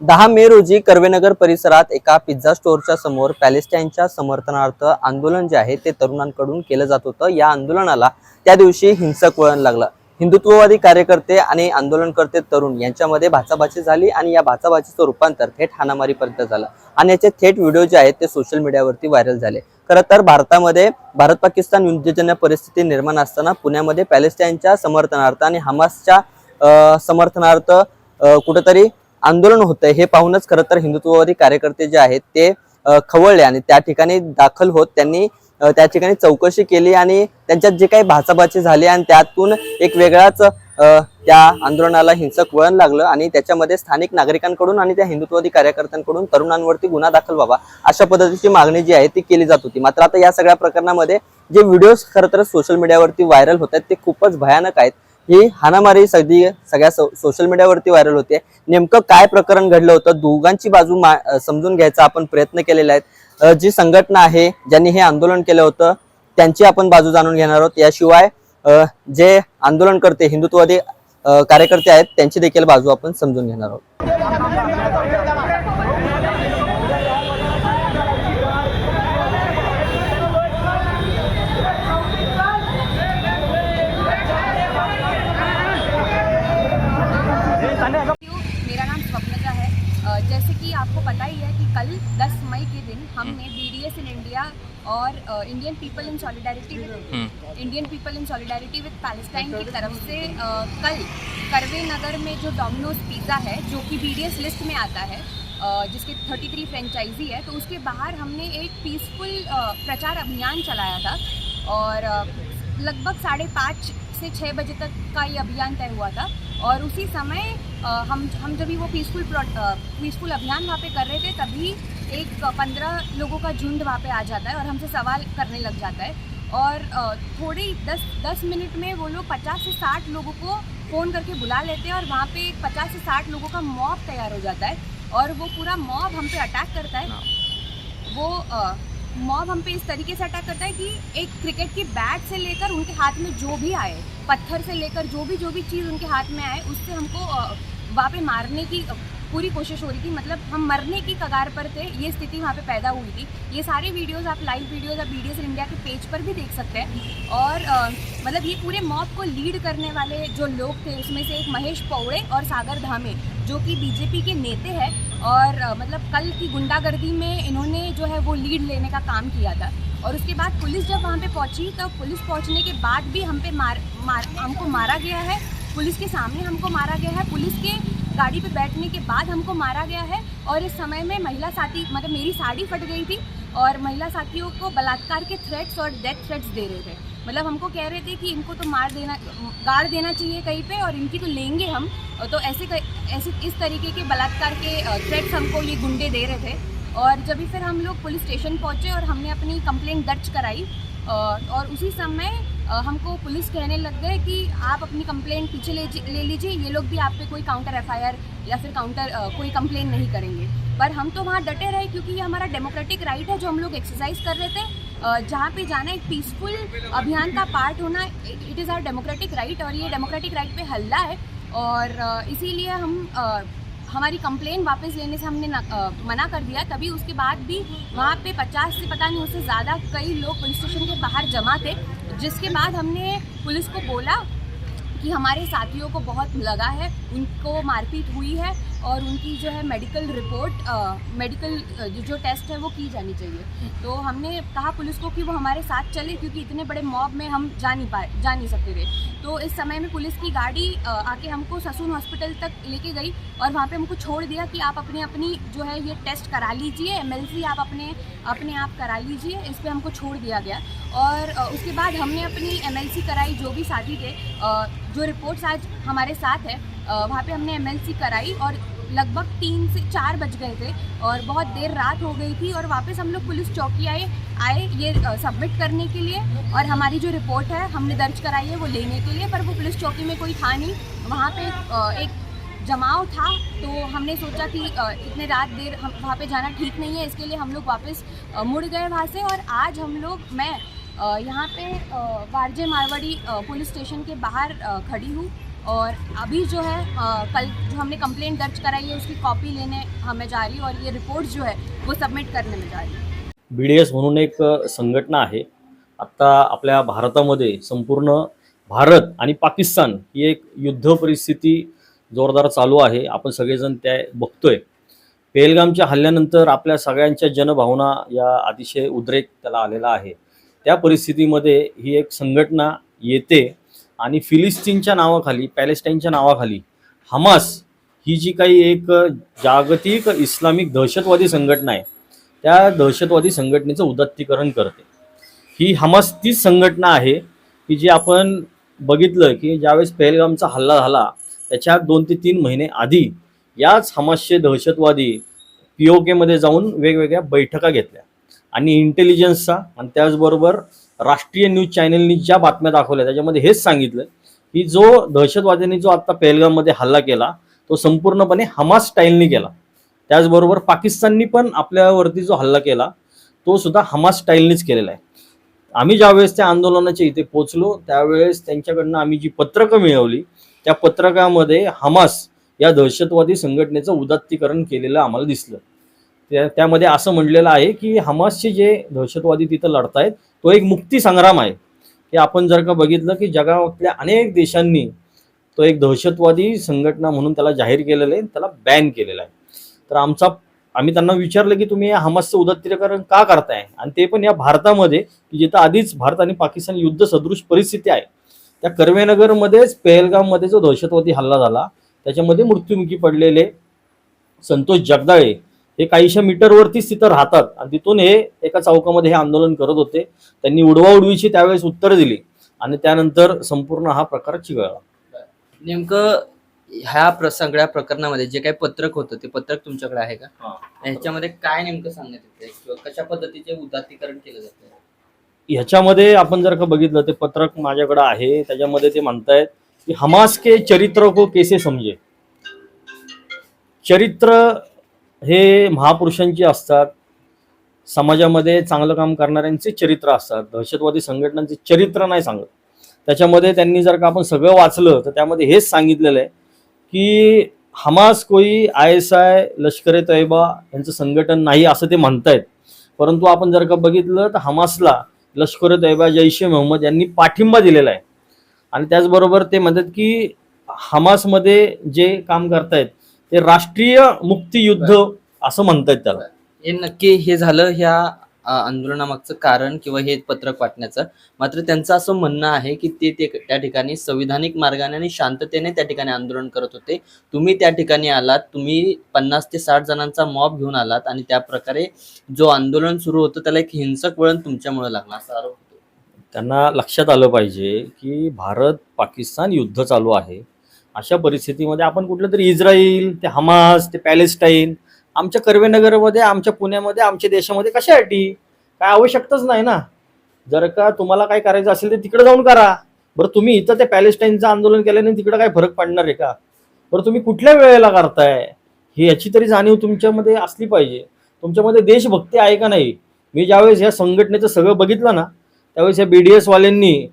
दहा मे रोजी कर्वेनगर परिसरात एका पिझ्झा स्टोअरच्या समोर पॅलेस्टाईनच्या समर्थनार्थ आंदोलन जे आहे ते तरुणांकडून केलं जात होतं. या आंदोलनाला त्या दिवशी हिंसक वळण लागलं. हिंदुत्ववादी कार्यकर्ते आणि आंदोलनकर्ते तरुण यांच्यामध्ये भाचाभाची झाली आणि या भाचाभाचीचं रूपांतर थेट हाणामारीपर्यंत झालं. आणि याचे थेट व्हिडिओ जे आहेत ते सोशल मीडियावरती व्हायरल झाले. खरं तर भारतामध्ये भारत पाकिस्तान युद्धजन्य परिस्थिती निर्माण असताना पुण्यामध्ये पॅलेस्टाईनच्या समर्थनार्थ आणि हमासच्या समर्थनार्थ कुठंतरी आंदोलन होतंय हे पाहूनच खरं तर हिंदुत्ववादी कार्यकर्ते जे आहेत ते खवळले आणि त्या ठिकाणी दाखल होत त्यांनी त्या ठिकाणी चौकशी केली आणि त्यांच्यात जे काही भाचाभाची झाली आणि त्यातून एक वेगळाच त्या आंदोलनाला हिंसक वळण लागलं आणि त्याच्यामध्ये स्थानिक नागरिकांकडून आणि त्या हिंदुत्ववादी कार्यकर्त्यांकडून तरुणांवरती गुन्हा दाखल व्हावा अशा पद्धतीची मागणी जी आहे ती केली जात होती. मात्र आता या सगळ्या प्रकरणामध्ये जे व्हिडिओज खरं तर सोशल मीडियावरती व्हायरल होत आहेत ते खूपच भयानक आहेत. ही हाणामारी सगळी सगळ्या सोशल मीडियावरती व्हायरल होते. नेमकं काय प्रकरण घडलं होतं दोघांची बाजू मा- समजून घ्यायचा आपण प्रयत्न केलेला आहे. जी संघटना आहे ज्यांनी हे आंदोलन केलं होतं त्यांची आपण बाजू जाणून घेणार आहोत. याशिवाय जे आंदोलन करते हिंदुत्ववादी कार्यकर्ते आहेत त्यांची देखील बाजू आपण समजून घेणार आहोत. जैसे कि आपको पता ही है कि कल 10 मई के दिन हमने बीडीएस इन इंडिया और Indian people in solidarity with Indian people in solidarity with Palestine की तरफ़ से कल करवे नगर में जो डोमिनोज पिज़्ज़ा है जो कि बीडीएस लिस्ट में आता है जिसके 33 फ्रेंचाइजी है तो उसके बाहर हमने एक पीसफुल प्रचार अभियान चलाया था और लगभग साढ़े पाँच से छः बजे तक का ये अभियान तय हुआ था और उसी समय हम हम जब भी वो पीसफुल पीसफुल अभियान वहाँ पे कर रहे थे तभी एक पंद्रह लोगों का झुंड वहाँ पे आ जाता है और हमसे सवाल करने लग जाता है। और थोड़े ही दस दस मिनट में वो लोग पचास से साठ लोगों को फ़ोन करके बुला लेते हैं और वहाँ पे एक पचास से साठ लोगों का मॉब तैयार हो जाता है और वो पूरा मॉब हम पे अटैक करता है। वो मॉब हम पे इस तरीके से अटैक करता है कि एक क्रिकेट की बैट से लेकर उनके हाथ में जो भी आए, पत्थर से लेकर जो भी जो भी चीज़ उनके हाथ में आए, उससे हमको वहाँ पे मारने की पूरी कोशिश हो रही थी मतलब हम मरने की कगार पर थे ये स्थिति वहाँ पे पैदा हुई थी। ये सारे वीडियोस आप लाइव वीडियोस आप बी इंडिया के पेज पर भी देख सकते हैं। और अ, मतलब ये पूरे मॉब को लीड करने वाले जो लोग थे उसमें से एक महेश पौड़े और सागर धामे जो कि बीजेपी के नेते हैं। और अ, मतलब कल की गुंडागर्दी में इन्होंने जो है वो लीड लेने का काम किया था। और उसके बाद पुलिस जब वहाँ पे पहुँची तो पुलिस पहुँचने के बाद भी हम पे मार, मार हमको मारा गया है। पुलिस के सामने हमको मारा गया है। पुलिस के गाड़ी पे बैठने के बाद हमको मारा गया है और इस समय में महिला साथी मतलब मेरी साड़ी फट गई थी और महिला साथियों को बलात्कार के थ्रेट्स और डेथ थ्रेट्स दे रहे थे। मतलब हमको कह रहे थे कि इनको तो मार देना, गाड़ देना चाहिए कहीं पे और इनकी तो लेंगे हम। तो ऐसे ऐसे इस तरीके के बलात्कार के थ्रेट्स हमको ये गुंडे दे रहे थे। और जब भी फिर हम लोग पुलिस स्टेशन पहुँचे और हमने अपनी कंप्लेंट दर्ज कराई और उसी समय हमको पुलिस कहने लग गए कि आप अपनी कंप्लेंट पीछे ले लीजिए, ये लोग भी आप पे कोई काउंटर एफआईआर या फिर काउंटर कोई कंप्लेन नहीं करेंगे। पर हम तो वहाँ डटे रहे क्योंकि ये हमारा डेमोक्रेटिक राइट है जो हम लोग एक्सरसाइज कर रहे थे। जहाँ पे जाना एक पीसफुल अभियान का पार्ट होना it is our democratic right और ये डेमोक्रेटिक राइट पे हल्ला है। और इसीलिए हम हमारी कंप्लेन वापस लेने से हमने मना कर दिया। तभी उसके बाद भी वहाँ पे 50 से पता नहीं उससे ज़्यादा कई लोग पुलिस स्टेशन के बाहर जमा थे। जिसके बाद हमने पुलिस को बोला कि हमारे साथियों को बहुत लगा है उनको मारपीट हुई है और उनकी जो है मेडिकल रिपोर्ट मेडिकल जो टेस्ट है वो की जानी चाहिए। तो हमने कहा पुलिस को कि वो हमारे साथ चले क्योंकि इतने बड़े मॉब में हम जा नहीं पाए, जा नहीं सकते थे। तो इस समय में पुलिस की गाड़ी आके हमको ससून हॉस्पिटल तक लेके गई और वहाँ पे हमको छोड़ दिया कि आप अपने, अपनी जो है ये टेस्ट करा लीजिए एमएलसी आप अपने अपने आप करा लीजिए, इस पर हमको छोड़ दिया गया। और उसके बाद हमने अपनी एमएलसी कराई, जो भी साथी थे जो रिपोर्ट्स आज हमारे साथ है वहाँ पे हमने एमएलसी कराई और लगभग तीन से चार बज गए थे और बहुत देर रात हो गई थी और वापस हम लोग पुलिस चौकी आए आए ये सबमिट करने के लिए और हमारी जो रिपोर्ट है हमने दर्ज कराई है वो लेने के लिए, पर वो पुलिस चौकी में कोई था नहीं। वहाँ पे एक जमाव था तो हमने सोचा कि इतने रात देर हम, वहाँ पे जाना ठीक नहीं है, इसके लिए हम लोग वापस मुड़ गए वहाँ से और आज हम लोग, मैं यहाँ पे वारजे मारवाड़ी पुलिस स्टेशन के बाहर खड़ी हूँ। और अभी जो है आ, कल जो हमने कंप्लेंट दर्ज कराई है उसकी कॉपी लेने हमें जा रही है और ये रिपोर्ट जो है वो सबमिट करने में जा रही है। बी डी एस म्हणून एक संघटना आहे. आत्ता आपल्या भारतामध्ये संपूर्ण भारत आणि पाकिस्तान ही एक युद्ध परिस्थिती जोरदार चालू आहे. आपण सगळेजण त्या बघतोय. पेहलगामच्या हल्ल्यानंतर आपल्या सगळ्यांच्या जनभावना या अतिशय उद्रेक त्याला आलेला आहे. त्या परिस्थितीमध्ये ही एक संघटना येते. आणि फिलिस्तीनच्या नावाखाली पॅलेस्टाईनच्या नावाखाली हमास ही जी काही एक जागतिक इस्लामिक दहशतवादी संघटना आहे त्या दहशतवादी संघटनेचं उदात्तीकरण करते. ही हमास तीच संघटना आहे की जी आपण बघितलं की ज्यावेळेस पहलगामचा हल्ला झाला त्याच्या दोन ते तीन महिने आधी याच हमासचे दहशतवादी पी ओ केमध्ये जाऊन वेगवेगळ्या बैठका घेतल्या. आणि इंटेलिजन्सचा आणि त्याचबरोबर राष्ट्रीय न्यूज चॅनलनी ज्या बातम्या दाखवल्या त्याच्यामध्ये हेच सांगितलं की जो दहशतवाद्यांनी जो आत्ता पहलगाममध्ये हल्ला केला तो संपूर्णपणे हमास स्टाईलनी केला. त्याचबरोबर पाकिस्ताननी पण आपल्यावरती जो हल्ला केला तो सुद्धा हमास स्टाईलनीच केलेला आहे. आम्ही ज्यावेळेस त्या आंदोलनाच्या इथे पोचलो त्यावेळेस त्यांच्याकडनं आम्ही जी पत्रकं मिळवली त्या पत्रकामध्ये हमास या दहशतवादी संघटनेचं उदात्तीकरण केलेलं आम्हाला दिसलं. त्या त्यामध्ये असं म्हणलेलं आहे की हमासचे जे दहशतवादी तिथं लढतायत तो एक मुक्ती संग्राम आहे. की आपण जर का बघितलं की जगातल्या अनेक देशांनी तो एक दहशतवादी संघटना म्हणून त्याला जाहीर केलेलं आहे त्याला बॅन केलेलं आहे. तर आमचा आम्ही त्यांना विचारलं की तुम्ही या हमासचं उदात्तीकरण का करताय? आणि ते पण या भारतामध्ये की जिथं आधीच भारत आणि पाकिस्तान युद्ध सदृश परिस्थिती आहे त्या कर्वेनगरमध्येच पेहलगाममध्ये जो दहशतवादी हल्ला झाला त्याच्यामध्ये मृत्युमुखी पडलेले संतोष जगदाळे हे काहीशा मीटरवरतीच तिथं राहतात. आणि तिथून हे एका चौकामध्ये हे आंदोलन करत होते. त्यांनी उडवाउडवीची त्यावेळेस उत्तरं दिली. आणि त्यानंतर संपूर्ण हा प्रकार चिघळला. नेमकं ह्या प्र सगळ्या प्रकरणामध्ये जे काही पत्रक होतं ते पत्रक तुमच्याकडे आहे का? ह्याच्यामध्ये काय नेमकं सांगण्यात येते? किंवा कशा पद्धतीचे उदात्तीकरण केलं जातं? ह्याच्यामध्ये आपण जर का बघितलं ते पत्रक माझ्याकडे आहे. त्याच्यामध्ये ते म्हणतायत की हमास के चरित्र को कैसे समजे चरित्र हे महापुरुषांची असतात. समाजामध्ये चांगलं काम करणाऱ्यांचे चरित्र असतात. दहशतवादी संघटनांचे चरित्र नाही सांगत. त्याच्यामध्ये त्यांनी जर का आपण सगळं वाचलं तर त्यामध्ये हेच सांगितलेलं आहे की हमास कोई आय एस आय लष्कर ए तैयबा यांचं संघटन नाही असं ते म्हणतायत. परंतु आपण जर का बघितलं तर हमासला लष्कर ए तैयबा जैश ए मोहम्मद यांनी पाठिंबा दिलेला आहे. आणि त्याचबरोबर ते म्हणतात की हमासमध्ये जे काम करतायत ते राष्ट्रीय मुक्ती युद्ध असं म्हणतायत त्याला. हे नक्की हे झालं ह्या आंदोलनामागचं कारण किंवा हे पत्रक वाटण्याचं. मात्र त्यांचं असं म्हणणं आहे की ते ते त्या ठिकाणी संविधानिक मार्गाने आणि शांततेने त्या ठिकाणी आंदोलन करत होते. तुम्ही त्या ठिकाणी आलात तुम्ही पन्नास ते साठ जणांचा मॉब घेऊन आलात आणि त्या प्रकारे जो आंदोलन सुरू होतं त्याला एक हिंसक वळण तुमच्यामुळे लागला असा आरोप होतो. त्यांना लक्षात आलं पाहिजे की भारत पाकिस्तान युद्ध चालू आहे. अशा परिस्थितीमध्ये आपण कुठलं तरी इस्रायल ते हमास ते पॅलेस्टाईन आमच्या कर्वेनगरमध्ये आमच्या पुण्यामध्ये आमच्या देशामध्ये कशासाठी काय आवश्यकताच नाही ना. जर का तुम्हाला काय करायचं असेल तर तिकडे जाऊन करा. बरं तुम्ही इथं ते पॅलेस्टाईनचं आंदोलन केल्याने तिकडे काय फरक पडणार आहे का? बरं तुम्ही कुठल्या वेळेला करताय? ही याची तरी जाणीव तुमच्यामध्ये असली पाहिजे. तुमच्यामध्ये देशभक्ती आहे का नाही? मी ज्यावेळेस या संघटनेचं सगळं बघितलं ना त्यावेळेस या बी डी एसवाल्यांनी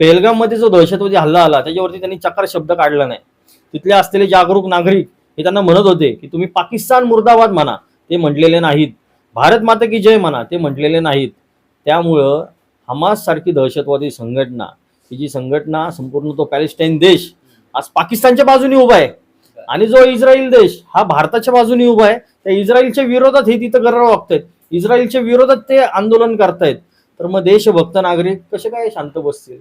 पेहलगाममध्ये जो दहशतवादी हल्ला आला त्याच्यावरती त्यांनी चक्र शब्द काढला नाही. तिथले असलेले जागरूक नागरिक हे त्यांना म्हणत होते की तुम्ही पाकिस्तान मुर्दाबाद म्हणा ते म्हटलेले नाहीत. भारत माता की जय म्हणा ते म्हटलेले नाहीत. त्यामुळं हमास सारखी दहशतवादी संघटना ही जी संघटना संपूर्ण तो पॅलेस्टाईन देश आज पाकिस्तानच्या बाजूने उभा आहे. आणि जो इस्रायल देश हा भारताच्या बाजूने उभा आहे. त्या इस्रायलच्या विरोधात हे तिथं करावं वागतायत. इस्रायलच्या विरोधात ते आंदोलन करतायत. तर मग देशभक्त नागरिक कसे काय शांत बसतील?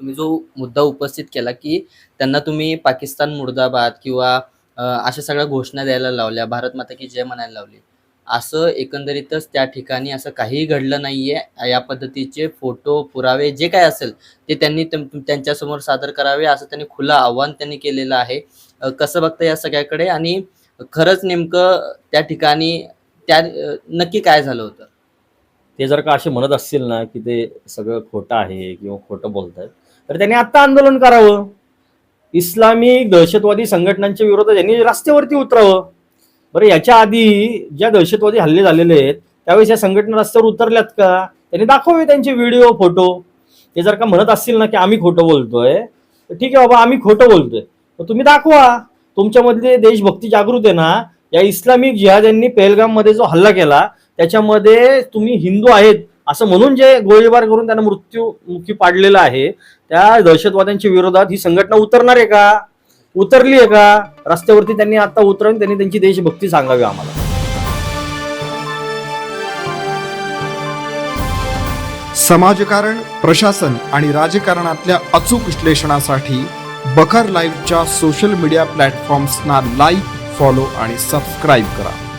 तुम्ही जो मुद्दा उपस्थित केला की त्यांना तुम्ही पाकिस्तान मुर्दाबाद किंवा अशा सगळ्या घोषणा द्यायला लावल्या भारत माता की जय म्हणायला लावली. असं एकंदरीतच त्या ठिकाणी असं काहीही घडलं नाहीये. या पद्धतीचे फोटो पुरावे जे काय असेल ते त्यांनी त्यांच्यासमोर सादर करावे असं त्यांनी खुलं आव्हान त्यांनी केलेलं आहे. कसं बघता या सगळ्याकडे आणि खरंच नेमकं त्या ठिकाणी त्या नक्की काय झालं होतं? ते जर का असे म्हणत असतील ना की ते सगळं खोटं आहे किंवा खोटं बोलत आहेत तर त्यांनी आत्ता आंदोलन करावं. इस्लामिक दहशतवादी संघटनांच्या विरोधात यांनी रस्त्यावरती उतरावं. बरं याच्या आधी ज्या दहशतवादी हल्ले झालेले आहेत त्यावेळेस या संघटना रस्त्यावर उतरल्यात का? त्यांनी दाखवावे त्यांचे व्हिडिओ फोटो ते जर का म्हणत असतील ना की आम्ही खोटं बोलतोय तर ठीक आहे बाबा आम्ही खोटं बोलतोय. तर तुम्ही दाखवा. तुमच्यामधले देशभक्ती जागृत आहे ना या इस्लामिक जिहाद्यांनी पेहलगाममध्ये जो हल्ला केला त्याच्यामध्ये तुम्ही हिंदू आहेत असं म्हणून जे गोळीबार करून त्यांना मृत्यूमुखी पाडलेला आहे त्या दहशतवाद्यांच्या विरोधात ही संघटना उतरणार आहे का? उतरली आहे का? रस्त्यावरती त्यांनी आता उतरून त्यांनी त्यांची देशभक्ती सांगावी आम्हाला. समाजकारण प्रशासन आणि राजकारणातल्या अचूक विश्लेषणासाठी बखर लाईव्हच्या सोशल मीडिया प्लॅटफॉर्म्सना लाईक फॉलो आणि सबस्क्राईब करा.